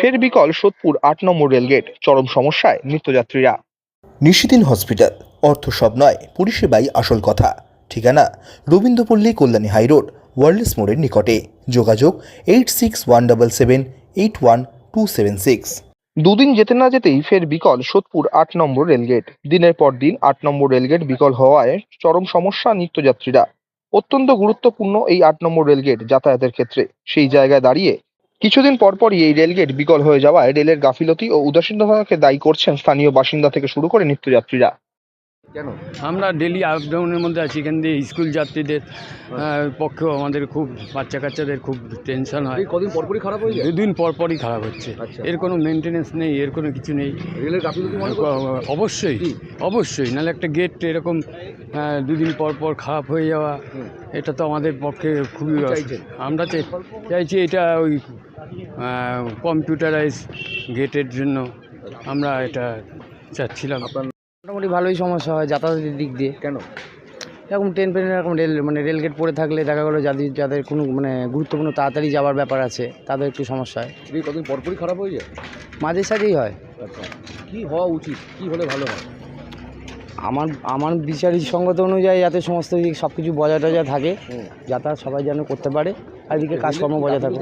ফের বিকল সোদপুর আট নম্বর রেলগেট। চরম সমস্যায় নিত্যযাত্রীরা। নিশিদিন হসপিটাল। অর্থ সব নয় পরিষেবাই আসল কথা। ঠিকানা রবীন্দ্রপল্লী কল্যাণী হাইরোড ওয়ার্ল্ডস মোড়ের নিকটে। যোগাযোগ eight six one double seven eight one two seven six. দুদিন যেতে না যেতেই ফের বিকল সোদপুর আট নম্বর রেলগেট। দিনের পর দিন আট নম্বর রেলগেট বিকল হওয়ায় চরম সমস্যা নিত্যযাত্রীরা। অত্যন্ত গুরুত্বপূর্ণ এই আট নম্বর রেলগেট যাতায়াতের ক্ষেত্রে। সেই জায়গায় দাঁড়িয়ে কিছুদিন পরপরই এই রেলগেট বিকল হয়ে যাওয়ায় রেলের গাফিলতি ও উদাসীনতাকে দায়ী করছেন স্থানীয় বাসিন্দা থেকে শুরু করে নিত্যযাত্রীরা। কেন? আমরা ডেলি আপ ডাউনের মধ্যে আছি এখান দিয়ে স্কুল যাত্রীদের আহ, পক্ষেও আমাদের খুব বাচ্চা কাচ্চাদের খুব টেনশন হয়। কদিন পরপরই খারাপ হয়ে যায়? দুদিন পর পরই খারাপ হচ্ছে। আচ্ছা। এর কোনো মেনটেনেন্স নেই এর কোনো কিছু নেই? অবশ্যই অবশ্যই। নাহলে একটা গেট এরকম দুদিন পর পর খারাপ হয়ে যাওয়া এটা তো আমাদের পক্ষে খুবই? আমরা চাই চাইছি এটা ওই কম্পিউটারাইজ গেটের জন্য আমরা এটা চাচ্ছিলাম। মোটামুটি ভালোই সমস্যা হয় যাতায়াতের দিক দিয়ে। কেন? এরকম ট্রেন ফ্রেন এরকম রেল মানে রেলগেট পড়ে থাকলে দেখা গেলো যাদের যাদের কোনো মানে গুরুত্বপূর্ণ তাড়াতাড়ি যাওয়ার ব্যাপার আছে তাদের একটু সমস্যা হয়। এই কদিন পরপরই খারাপ হয়ে যায়? মাঝে সাঝেই হয়। আচ্ছা কি হওয়া উচিত? কি হলে ভালো হয়? আমার আমার বিচারিক সঙ্গত অনুযায়ী যাতে সমস্ত দিক সব কিছু বজায় টজায় থাকে যাতায়াত সবাই যেন করতে পারে আর এদিকে কাজকর্ম বজায় থাকে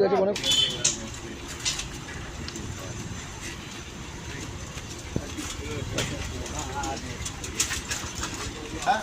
Hả?